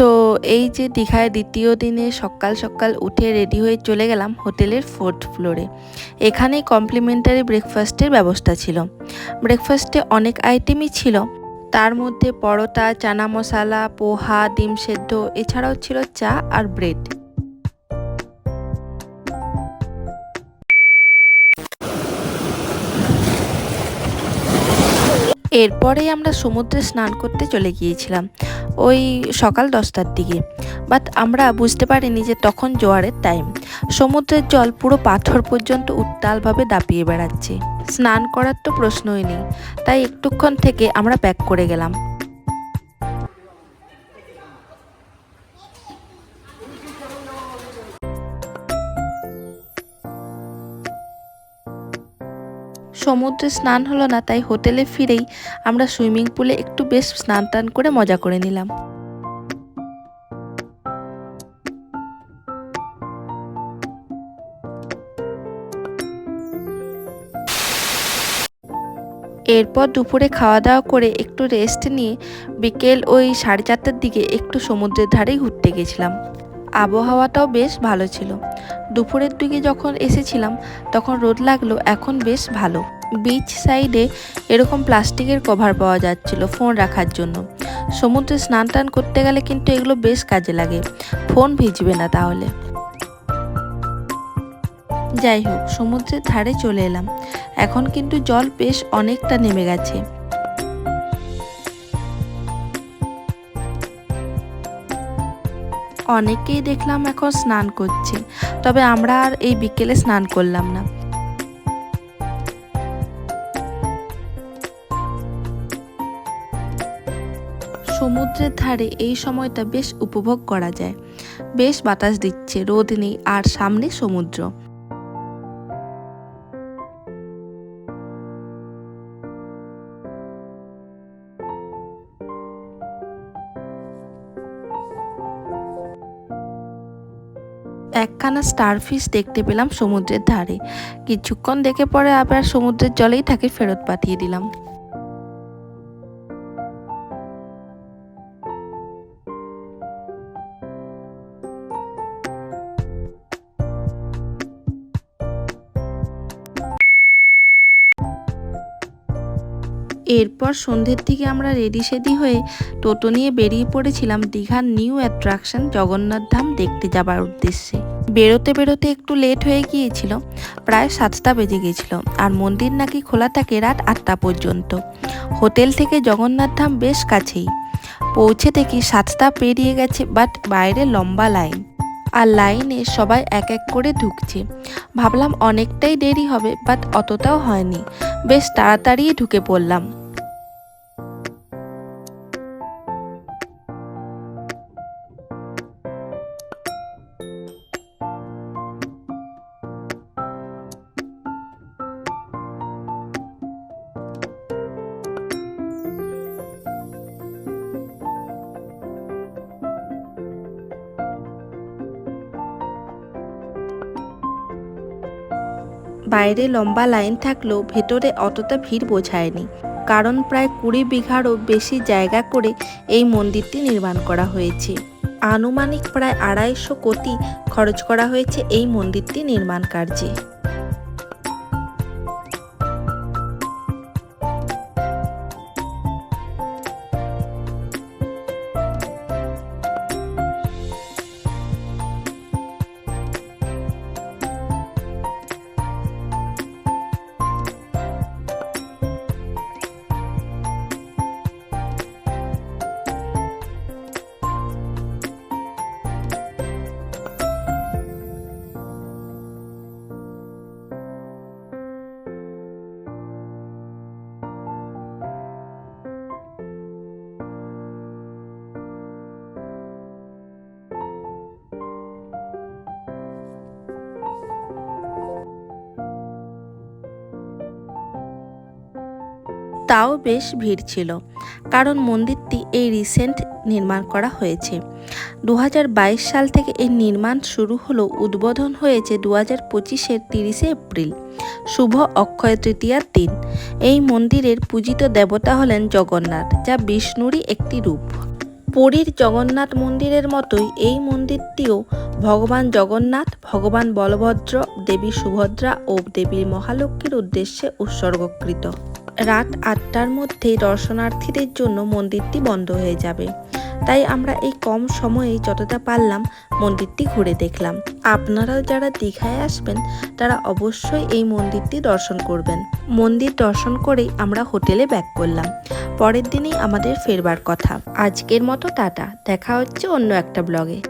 তো এই যে দীঘায় দ্বিতীয় দিনে সকাল সকাল উঠে রেডি হয়ে চলে গেলাম হোটেলের ফোর্থ ফ্লোরে এখানেই কমপ্লিমেন্টারি ব্রেকফাস্টের ব্যবস্থা ছিল। ব্রেকফাস্টে অনেক আইটেমই ছিল। তার মধ্যে পরোটা, চানা মশলা, পোহা, ডিম সেদ্ধ, এছাড়াও ছিল চা আর ব্রেড এরপরেই আমরা সমুদ্রে স্নান করতে চলে গিয়েছিলাম। ওই সকাল দশটার দিকে। বাট আমরা বুঝতে পারিনি যে তখন জোয়ারের টাইম সমুদ্রের জল পুরো পাথর পর্যন্ত উত্তালভাবে দাপিয়ে বেড়াচ্ছে। স্নান করার তো প্রশ্নই নেই। তাই একটুক্ষণ থেকে আমরা প্যাক করে গেলাম। সমুদ্রে স্নান হলো না, তাই হোটেলে ফিরেই আমরা সুইমিং পুলে একটু বেশ স্নান টান করে মজা করে নিলাম। এরপর দুপুরে খাওয়া দাওয়া করে একটু রেস্ট নিয়ে বিকেল ওই সাড়ে চারটার দিকে একটু সমুদ্রের ধারে ঘুরতে গেছিলাম। আবহাওয়াটাও বেশ ভালো ছিল। দুপুরের দিকে যখন এসেছিলাম, তখন রোদ লাগল, এখন বেশ ভালো। বিচ সাইডে এরকম প্লাস্টিকের কভার পাওয়া যাচ্ছিল ফোন রাখার জন্য। সমুদ্রে স্নান টান করতে গেলে কিন্তু এগুলো বেশ কাজে লাগে। ফোন ভিজবে না তাহলে। যাই হোক, সমুদ্রের ধারে চলে এলাম। এখন কিন্তু জল বেশ অনেকটা নেমে গেছে। অনেকেই দেখলাম এখন স্নান করছে, তবে আমরা আর এই বিকেলে স্নান করলাম না। সমুদ্রের ধারে এই সময়টা বেশ উপভোগ করা যায়। বেশ বাতাস দিচ্ছে, রোদ নেই আর সামনে সমুদ্র। একখানা স্টারফিশ দেখতে পেলাম সমুদ্রের ধারে। কিছুক্ষণ দেখে পরে আবার সমুদ্রের জলেই তাকে ফেরত পাঠিয়ে দিলাম। এরপর সন্ধ্যের দিকে আমরা রেডি সেডি হয়ে টোটো নিয়ে বেরিয়ে পড়েছিলাম দীঘার নিউ অ্যাট্রাকশন জগন্নাথ ধাম দেখতে যাবার উদ্দেশ্যে। বেরোতে বেরোতে একটু লেট হয়ে গিয়েছিল, প্রায় সাতটা বেজে গিয়েছিল আর মন্দির নাকি খোলা থাকে রাত আটটা পর্যন্ত। হোটেল থেকে জগন্নাথ ধাম বেশ কাছেই। পৌঁছে থেকে সাতটা পেরিয়ে গেছে বাট বাইরে লম্বা লাইন। আর লাইনে সবাই এক এক করে ঢুকছে। ভাবলাম অনেকটাই দেরি হবে বাট অতটাও হয়নি। বেশ তাড়াতাড়ি ঢুকে পড়লাম। বাইরে লম্বা লাইন থাকলেও ভেতরে অতটা ভিড় বোঝায়নি। কারণ প্রায় কুড়ি বিঘারও বেশি জায়গা করে এই মন্দিরটি নির্মাণ করা হয়েছে। আনুমানিক প্রায় আড়াইশো কোটি খরচ করা হয়েছে এই মন্দিরটি নির্মাণ কার্যে। তাও বেশ ভিড় ছিল, কারণ মন্দিরটি এই রিসেন্ট নির্মাণ করা হয়েছে। দু হাজার বাইশ সাল থেকে এই নির্মাণ শুরু হলো উদ্বোধন হয়েছে দু হাজার পঁচিশের তিরিশে এপ্রিল, শুভ অক্ষয় তৃতীয়ার দিন। এই মন্দিরের পূজিত দেবতা হলেন জগন্নাথ, যা বিষ্ণুরই একটি রূপ। পুরীর জগন্নাথ মন্দিরের মতোই এই মন্দিরটিও ভগবান জগন্নাথ, ভগবান বলভদ্র, দেবী সুভদ্রা ও দেবী মহালক্ষ্মীর উদ্দেশ্যে উৎসর্গকৃত। রাত আটটার মধ্যেই দর্শনার্থীদের জন্য মন্দিরটি বন্ধ হয়ে যাবে। তাই আমরা এই কম সময়ে যতটা পারলাম মন্দিরটি ঘুরে দেখলাম। আপনারাও যারা দীঘায় আসবেন, তারা অবশ্যই এই মন্দিরটি দর্শন করবেন। মন্দির দর্শন করেই আমরা হোটেলে ব্যাক করলাম। পরের দিনেই আমাদের ফেরবার কথা। আজকের মতো টাটা। দেখা হচ্ছে অন্য একটা ব্লগে।